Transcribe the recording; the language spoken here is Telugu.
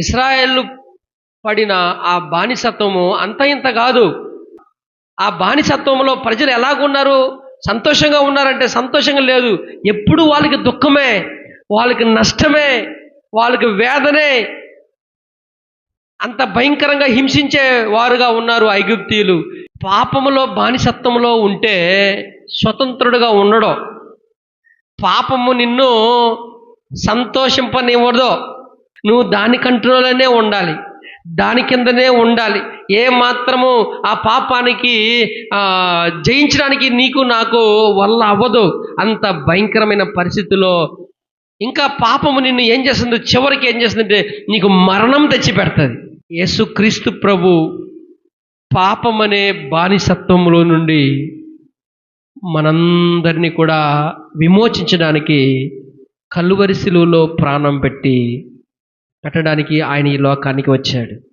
ఇస్రాయేళ్ళు పడిన ఆ బానిసత్వము అంత ఇంత కాదు. ఆ బానిసత్వంలో ప్రజలు ఎలాగున్నారు? సంతోషంగా ఉన్నారంటే సంతోషంగా లేదు. ఎప్పుడు వాళ్ళకి దుఃఖమే వాళ్ళకి నష్టమే వాళ్ళకి వేదనే అంత భయంకరంగా హింసించే వారుగా ఉన్నారు ఐగుప్తీయులు. పాపములో బానిసత్వంలో ఉంటే స్వతంత్రుడుగా ఉండడం. పాపము నిన్ను సంతోషింపనివ్వదు. నువ్వు దాని కంట్రోల్లోనే ఉండాలి. దాని కిందనే ఉండాలి. ఏ మాత్రము ఆ పాపానికి జయించడానికి నీకు నాకు వల్ల అవ్వదు. అంత భయంకరమైన పరిస్థితిలో ఇంకా పాపము నిన్ను ఏం చేస్తుంది? చివరికి ఏం చేస్తుందంటే నీకు మరణం తెచ్చి పెడుతుంది యేసుక్రీస్తు ప్రభు పాపమనే బానిసత్వంలో నుండి మనందరినీ కూడా విమోచించడానికి కలువరి శిలువలో ప్రాణం పెట్టి కట్టడానికి ఆయన ఈ లోకానికి వచ్చాడు.